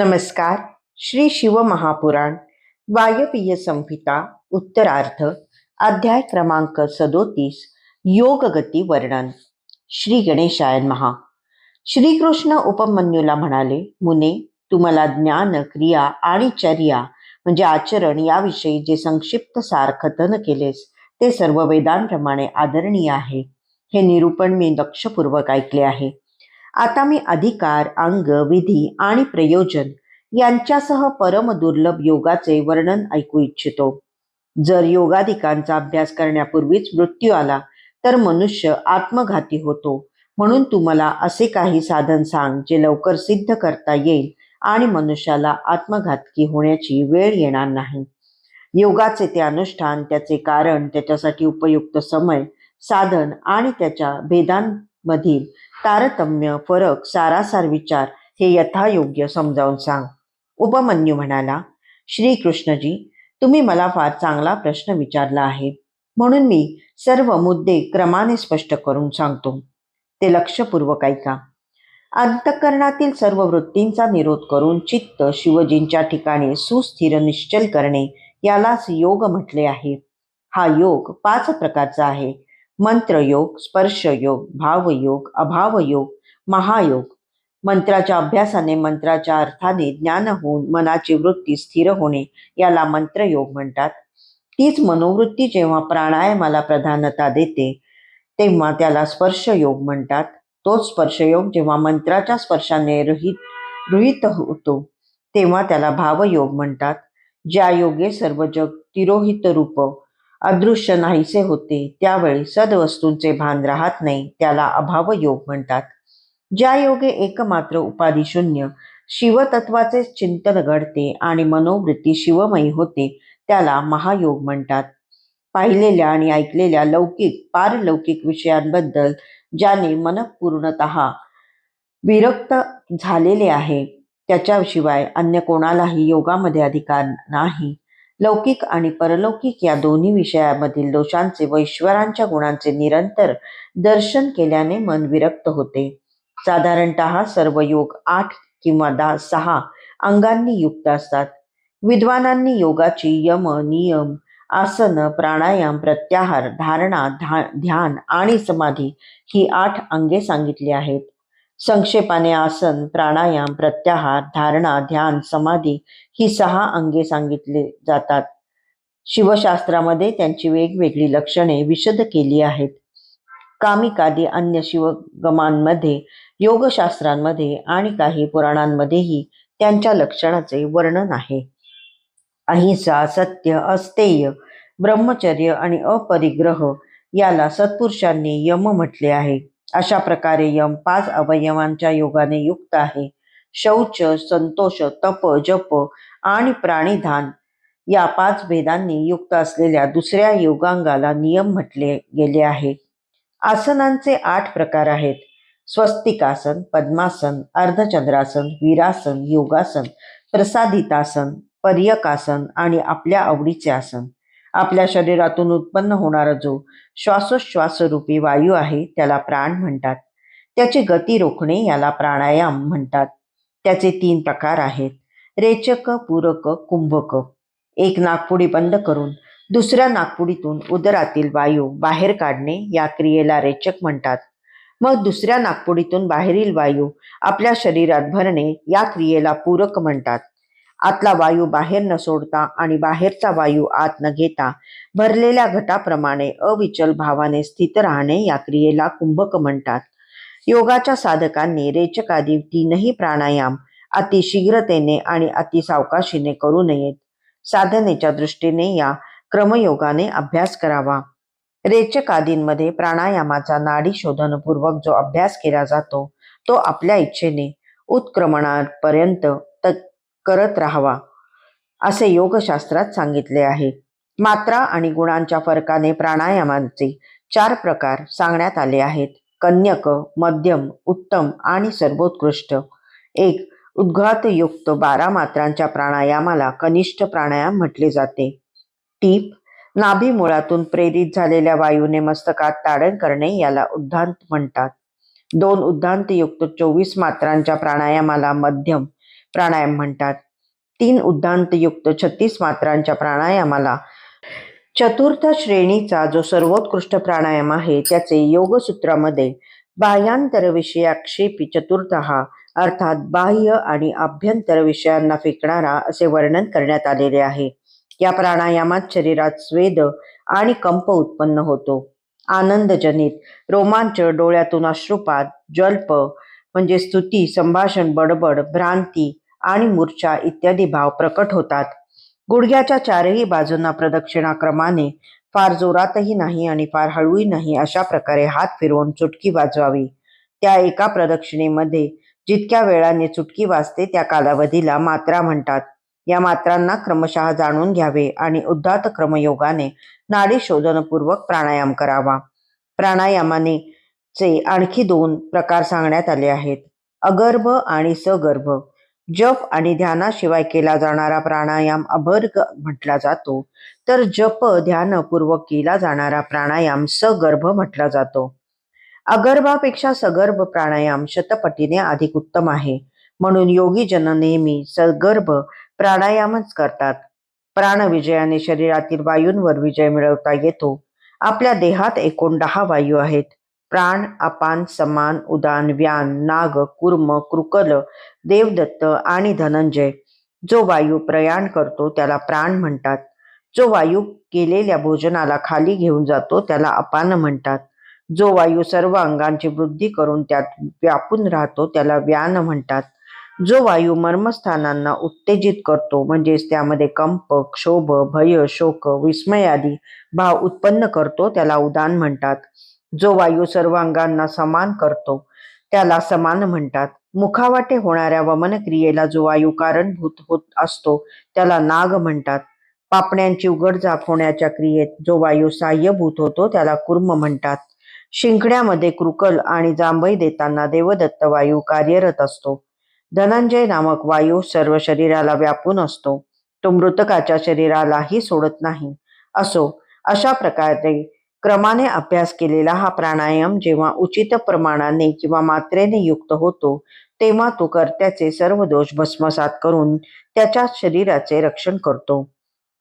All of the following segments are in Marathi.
नमस्कार. श्री शिव महापुराण वायवीय संहिता उत्तरार्थ अध्याय क्रमांक सदोतीस योग गती वर्णन. श्री गणेशायन महा श्रीकृष्ण उपमन्यूला म्हणाले मुने तुम्हाला ज्ञान क्रिया आणि चर्या म्हणजे आचरण याविषयी जे संक्षिप्त सार कथन केलेस ते सर्व वेदांप्रमाणे आदरणीय आहे. हे निरूपण मी लक्षपूर्वक ऐकले आहे. आता मी अधिकार अंग विधी आणि प्रयोजन यांच्यासह परम दुर्लभ योगाचे वर्णन ऐकू इच्छितो. जर योगाधिकांचा अभ्यास करण्यापूर्वीच मृत्यू आला तर मनुष्य आत्मघाती होतो. म्हणून तुम्हाला असे काही साधन सांग जे लवकर सिद्ध करता येईल आणि मनुष्याला आत्मघातकी होण्याची वेळ येणार नाही. योगाचे ते अनुष्ठान त्याचे कारण त्याच्यासाठी उपयुक्त समय साधन आणि त्याच्या भेदांमधील तारतम्य फरक सारासार विचार हे यथायोग्य समजावून सांग. उपमन्यू म्हणाला श्रीकृष्णजी तुम्ही मला फार चांगला प्रश्न विचारला आहे. म्हणून मी सर्व मुद्दे क्रमाने स्पष्ट करून सांगतो. ते लक्षपूर्वक ऐका. अंतकरणातील सर्व वृत्तींचा निरोध करून चित्त शिवजींच्या ठिकाणी सुस्थिर निश्चल करणे यालाच योग म्हटले आहे. हा योग पाच प्रकारचा आहे. मंत्रयोग स्पर्शयोग भावयोग अभावयोग महायोग. मंत्राच्या अभ्यासाने मंत्राच्या अर्थाने ज्ञान होऊन मनाची वृत्ती स्थिर होणे याला मंत्रयोग म्हणतात. तीच मनोवृत्ती जेव्हा प्राणायामाला प्रधानता देते तेव्हा त्याला स्पर्शयोग म्हणतात. तोच स्पर्शयोग जेव्हा मंत्राच्या स्पर्शाने रहित रुहित होतो तेव्हा त्याला भावयोग म्हणतात. ज्या योगे सर्व जग तिरोहित रूप अदृश्य नाहीसे होते. त्यावेळी सदवस्तूंचे भान राहत नाही त्याला अभाव योग म्हणतात. ज्या योगे एकमात्र उपाधी शून्य शिवतत्वाचे चिंतन घडते आणि मनोवृत्ती शिवमयी होते त्याला महायोग म्हणतात. पाहिलेल्या आणि ऐकलेल्या लौकिक पारलौकिक विषयांबद्दल ज्याने मन पूर्णत विरक्त झालेले आहे त्याच्याशिवाय अन्य कोणालाही योगामध्ये अधिकार नाही. लौकिक आणि परलौकिक या दोन्ही विषयामधील दोषांचे व ईश्वरांच्या गुणांचे निरंतर दर्शन केल्याने मन विरक्त होते. साधारणत सर्व योग आठ किंवा दहा सहा अंगांनी युक्त असतात. विद्वानांनी योगाची यम नियम आसन प्राणायाम प्रत्याहार धारणा धा ध्यान आणि समाधी ही आठ अंगे सांगितली आहेत. संक्षेपाने आसन प्राणायाम प्रत्याहार धारणा ध्यान समाधी ही सहा अंगे सांगितले जातात. शिवशास्त्रामध्ये त्यांची वेगवेगळी लक्षणे विशद केली आहेत. कामिकादी अन्य शिवगमांमध्ये योगशास्त्रांमध्ये आणि काही पुराणांमध्येही त्यांच्या लक्षणाचे वर्णन आहे. अहिंसा सत्य अस्तेय ब्रह्मचर्य आणि अपरिग्रह याला सत्पुरुषांनी यम म्हटले आहे. अशा प्रकारे यम पाच अवयवांच्या योगाने युक्त आहे. शौच संतोष तप जप आणि प्राणिधान या पाच भेदांनी युक्त असलेल्या दुसऱ्या योगांगाला नियम म्हटले गेले आहे. आसनांचे आठ प्रकार आहेत. स्वस्तिकासन पद्मासन अर्धचंद्रासन वीरासन योगासन प्रसादितासन पर्यकासन आणि आपल्या आवडीचे आसन. आपल्या शरीरातून उत्पन्न होणारा जो श्वासोश्वासरूपी वायू आहे त्याला प्राण म्हणतात. त्याची गती रोखणे याला प्राणायाम म्हणतात. त्याचे तीन प्रकार आहेत. रेचक पूरक कुंभक. एक नागपुडी बंद करून दुसऱ्या नागपुडीतून उदरातील वायू बाहेर काढणे या क्रियेला रेचक म्हणतात. मग दुसऱ्या नागपुडीतून बाहेरील वायू आपल्या शरीरात भरणे या क्रियेला पूरक म्हणतात. आतला वायू बाहेर न सोडता आणि बाहेरचा वायू आत न घेता भरलेल्या घटाप्रमाणे अविचल भावाने स्थित राहणे या क्रियेला कुंभक म्हणतात. योगाच्या साधकांनी रेचकादी तीनही प्राणायाम अतिशीघ्रतेने आणि अतिसावकाशीने करू नयेत. साधनेच्या दृष्टीने या क्रमयोगाने अभ्यास करावा. रेचकादींमध्ये प्राणायामाचा नाडी शोधनपूर्वक जो अभ्यास केला जातो तो आपल्या इच्छेने उत्क्रमणापर्यंत करत राहावा असे योगशास्त्रात सांगितले आहे. मात्रा आणि गुणांच्या फरकाने प्राणायामांचे चार प्रकार सांगण्यात आले आहेत. कन्यक मध्यम उत्तम आणि सर्वोत्कृष्ट. एक उद्घातयुक्त बारा मात्रांच्या प्राणायामाला कनिष्ठ प्राणायाम म्हटले जाते. टीप नाभी मुळातून प्रेरित झालेल्या वायूने मस्तकात ताडण करणे याला उद्धांत म्हणतात. दोन उद्धांतयुक्त चोवीस मात्रांच्या प्राणायामाला मध्यम प्राणायाम म्हणतात. तीन उद्दांतयुक्त छत्तीस मात्रांच्या प्राणायामाला चतुर्थ श्रेणीचा जो सर्वोत्कृष्ट प्राणायाम आहे त्याचे योगसूत्रामध्ये बाह्यांतर विषयाक्षेपी चतुर्थ हा अर्थात बाह्य आणि अभ्यंतर विषयांना फेकणारा असे वर्णन करण्यात आलेले आहे. या प्राणायामात शरीरात स्वेद आणि कंप उत्पन्न होतो. आनंदजनित रोमांच डोळ्यातून अश्रुपात जल्प म्हणजे स्तुती संभाषण बडबड भ्रांती आणि मूर्छा इत्यादी भाव प्रकट होतात. गुडघ्याच्या चारही बाजूंना प्रदक्षिणा क्रमाने फार जोरातही नाही आणि फार हळूही नाही अशा प्रकारे हात फिरवून चुटकी वाजवावी. त्या एका प्रदक्षिणेमध्ये जितक्या वेळाने चुटकी वाजते त्या कालावधीला मात्रा म्हणतात. या मात्रांना क्रमशः जाणून घ्यावे आणि उद्धात क्रमयोगाने नाडी शोधनपूर्वक प्राणायाम करावा. प्राणायामाने चे आणखी दोन प्रकार सांगण्यात आले आहेत. अगर्भ आणि सगर्भ. जप आणि ध्यानाशिवाय केला जाणारा प्राणायाम अभर्ग म्हटला जातो. तर जप ध्यानपूर्वक केला जाणारा प्राणायाम सगर्भ म्हटला जातो. अगर्भापेक्षा सगर्भ प्राणायाम शतपटीने अधिक उत्तम आहे. म्हणून योगी जन नेहमी सगर्भ प्राणायामच करतात. प्राणविजयाने शरीरातील वायूंवर विजय मिळवता येतो. आपल्या देहात एकूण दहा वायू आहेत. प्राण अपान समान उदान व्यान नाग कुर्म कृकल देवदत्त आणि धनंजय. जो वायू प्रयाण करतो त्याला प्राण म्हणतात. जो वायू केलेल्या भोजनाला खाली घेऊन जातो त्याला अपान म्हणतात. जो वायू सर्व अंगांची वृद्धी करून त्यात व्यापून राहतो त्याला व्यान म्हणतात. जो वायू मर्मस्थानांना उत्तेजित करतो म्हणजेच त्यामध्ये कंप क्षोभ भय शोक विस्मय आदी भाव उत्पन्न करतो त्याला उदान म्हणतात. जो वायू सर्व अंगांना समान करतो त्याला समान म्हणतात. मुखावाटे होणाऱ्या वमन क्रियेला जो वायू कारणभूत होत असतो त्याला नाग म्हणतात. पापण्यांची उघडझाप होण्याच्या क्रियेत जो वायू साह्यभूत होतो त्याला कुर्म म्हणतात. शिंकण्यामध्ये कृकल आणि जांभई देताना देवदत्त वायू कार्यरत असतो. धनंजय नामक वायू सर्व शरीराला व्यापून असतो. तो मृतकाच्या शरीरालाही सोडत नाही. असो अशा प्रकारे क्रमाने अभ्यास केलेला हा प्राणायाम जेव्हा उचित प्रमाणाने किंवा मात्रेने युक्त होतो तेव्हा तो कर्त्याचे सर्व दोष भस्मसात करून त्याच्या शरीराचे रक्षण करतो.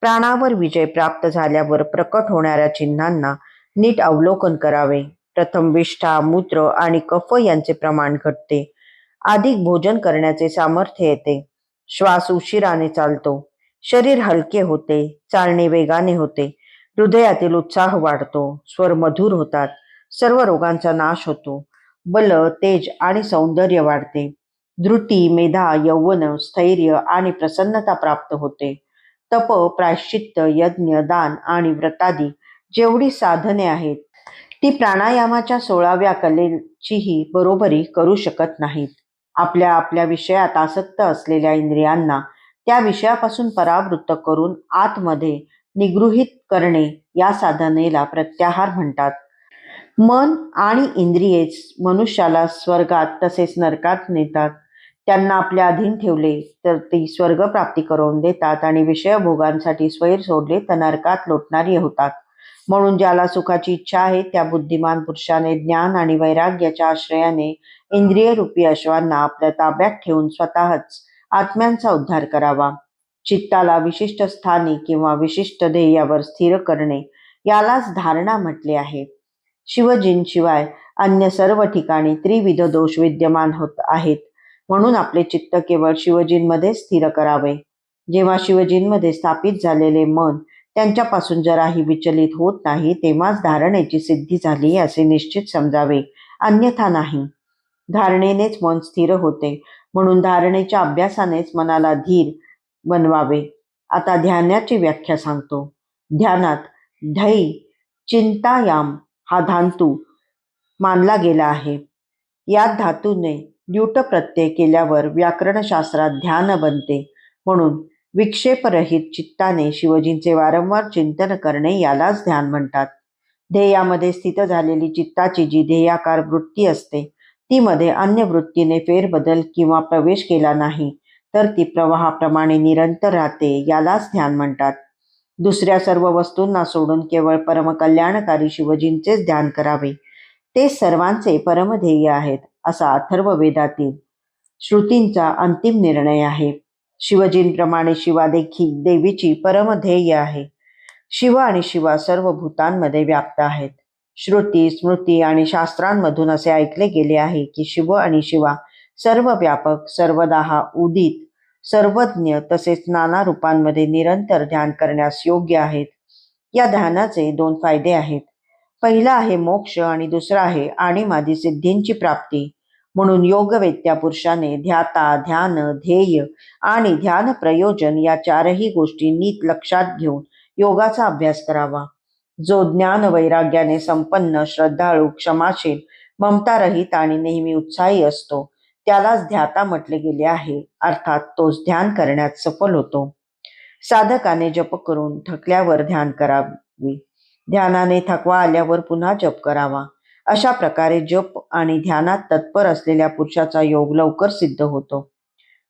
प्राणावर विजय प्राप्त झाल्यावर प्रकट होणाऱ्या चिन्हांना नीट अवलोकन करावे. प्रथम विष्ठा मूत्र आणि कफ यांचे प्रमाण घटते. अधिक भोजन करण्याचे सामर्थ्य येते. श्वास उशिराने चालतो. शरीर हलके होते. चालणे वेगाने होते. हृदयातील उत्साह वाढतो स्वर मधुर होतात सर्व रोगांचा नाश होतो बल तेज आणि सौंदर्य वाढते धृती मेधा यौवन स्थैर्य आणि प्रसन्नता प्राप्त होते. तप प्रायश्चित्त यज्ञ दान आणि व्रतादी जेवढी साधने आहेत ती प्राणायामाच्या सोळाव्या कलेचीही बरोबरी करू शकत नाहीत. आपल्या आपल्या विषयात आसक्त असलेल्या इंद्रियांना त्या विषयापासून परावृत्त करून आतमध्ये निगृहित करणे या साधनेला प्रत्याहार म्हणतात. मन आणि इंद्रियेच मनुष्याला स्वर्गात तसेच नरकात नेतात. त्यांना आपल्या अधीन ठेवले तर ती स्वर्ग प्राप्ती करून देतात आणि विषयभोगांसाठी स्वैर सोडले तर नरकात लोटणारी होतात. म्हणून ज्याला सुखाची इच्छा आहे त्या बुद्धिमान पुरुषाने ज्ञान आणि वैराग्याच्या आश्रयाने इंद्रिय रूपी अश्वांना आपल्या ताब्यात ठेवून स्वतःच आत्म्यांचा उद्धार करावा. चित्ताला विशिष्ट स्थानी किंवा विशिष्ट ध्येयावर स्थिर करणे यालाच धारणा म्हटले आहे. शिवजींशिवाय अन्य सर्व ठिकाणी त्रिविध दोष विद्यमान होत आहेत. म्हणून आपले चित्त केवळ शिवजींमध्ये स्थिर करावे. जेव्हा शिवजींमध्ये स्थापित झालेले मन त्यांच्यापासून जराही विचलित होत नाही तेव्हाच धारणेची सिद्धी झाली असे निश्चित समजावे अन्यथा नाही. धारणेनेच मन स्थिर होते. म्हणून धारणेच्या अभ्यासानेच मनाला धीर बनवावे. आता ध्यानाची व्याख्या सांगतो. ध्यानात धै चिंतायाम हा धातू मानला गेला आहे. या धातूने ल्युट प्रत्यय केल्यावर व्याकरणशास्त्रात ध्यान बनते. म्हणून विक्षेपरहित चित्ताने शिवजींचे वारंवार चिंतन करणे यालाच ध्यान म्हणतात. ध्येयामध्ये स्थित झालेली चित्ताची जी ध्येयाकार वृत्ती असते ती मध्ये अन्य वृत्तीने फेरबदल किंवा प्रवेश केला नाही तर ती प्रवाहाप्रमाणे निरंतर राहते यालाच ध्यान म्हणतात. दुसऱ्या सर्व वस्तूंना सोडून केवळ परमकल्याणकारी शिवजींचेच ध्यान करावे. ते सर्वांचे परमध्येय आहेत असा अथर्व वेदातील श्रुतींचा अंतिम निर्णय आहे. शिवजींप्रमाणे शिवा देखील देवीची परमध्येय आहे. शिव आणि शिवा सर्व भूतांमध्ये व्याप्त आहेत. श्रुती स्मृती आणि शास्त्रांमधून असे ऐकले गेले आहे की शिव आणि शिवा सर्व व्यापक सर्वदाहा उदित सर्वज्ञ तसेच नाना रूपांमध्ये निरंतर ध्यान करण्यास योग्य आहेत. या ध्यानाचे दोन फायदे आहेत. पहिला आहे मोक्ष आणि दुसरा आहे आणि माझी सिद्धींची प्राप्ती. म्हणून योगवेत्या पुरुषाने ध्याता ध्यान ध्येय आणि ध्यान प्रयोजन या चारही गोष्टी नीट लक्षात घेऊन योगाचा अभ्यास करावा. जो ज्ञान वैराग्याने संपन्न श्रद्धाळू क्षमाशील ममतारहित आणि नेहमी उत्साही असतो त्यालाच ध्याता म्हटले गेले आहे. अर्थात तोच ध्यान करण्यात सफल होतो. साधकाने जप करून थकल्यावर ध्यान करावी. ध्यानाने थकवा आल्यावर पुन्हा जप करावा. अशा प्रकारे जप आणि ध्यानात तत्पर असलेल्या पुरुषाचा योग लवकर सिद्ध होतो.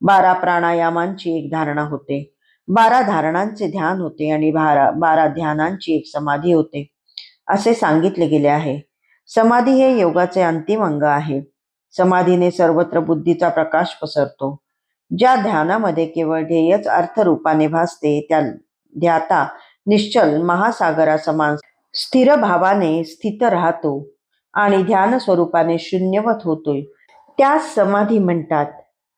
बारा प्राणायामांची एक धारणा होते. बारा धारणांचे ध्यान होते आणि बारा बारा ध्यानांची एक समाधी होते. असे सांगितले गेले आहे. समाधी हे योगाचे अंतिम अंग आहे. समाधीने सर्वत्र बुद्धीचा प्रकाश पसरतो. ज्या ध्यानामध्ये केवळ ध्येयच अर्थरूपाने भासते त्या ध्याता निश्चल महासागरा समान स्थिर भावाने स्थित राहतो आणि ध्यान स्वरूपाने शून्यवत होतोय. त्यास समाधी म्हणतात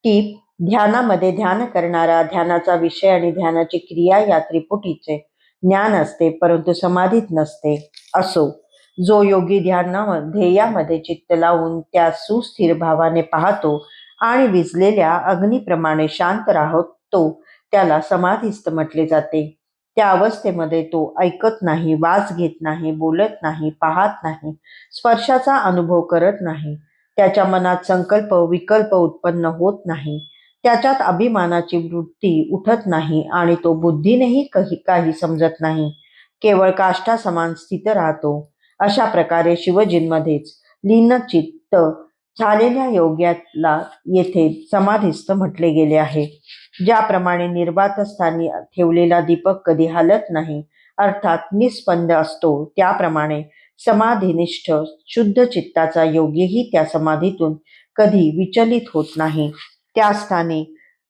टीप ध्यानामध्ये ध्यान करणारा ध्यानाचा विषय आणि ध्यानाची क्रिया या त्रिपुटीचे ज्ञान असते परंतु समाधीत नसते असो. जो योगी ध्यानामध्ये ध्येयामध्ये चित्त लावून त्या सुस्थिर भावाने पाहतो आणि विजलेल्या अग्नीप्रमाणे शांत राहतो त्याला समाधिस्थ म्हटले जाते. त्या अवस्थेमध्ये तो ऐकत नाही वास घेत नाही बोलत नाही पाहत नाही स्पर्शाचा अनुभव करत नाही. त्याच्या मनात संकल्प विकल्प उत्पन्न होत नाही. त्याच्यात अभिमानाची वृत्ती उठत नाही आणि तो बुद्धीनेही काही काही समजत नाही. केवळ काष्टा समान स्थित राहतो. अशा प्रकारे शिवजींमध्येच लीन चित्त झालेल्या योग्याला येथे समाधीस्थ म्हटले गेले आहे. ज्याप्रमाणे निर्वातस्थानी ठेवलेला दीपक कधी हलत नाही अर्थात निस्पंद असतो त्याप्रमाणे समाधीनिष्ठ शुद्ध चित्ताचा योगीही त्या समाधीतून कधी विचलित होत नाही. त्या स्थानी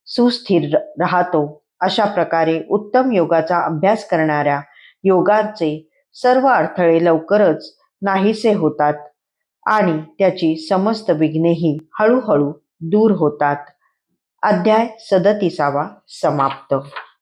सुस्थिर राहतो. अशा प्रकारे उत्तम योगाचा अभ्यास करणाऱ्या योगाचे सर्व अडथळे लवकरच नाहीसे होतात आणि त्याची समस्त विघ्नेही हळूहळू दूर होतात. अध्याय सदतीसावा समाप्त.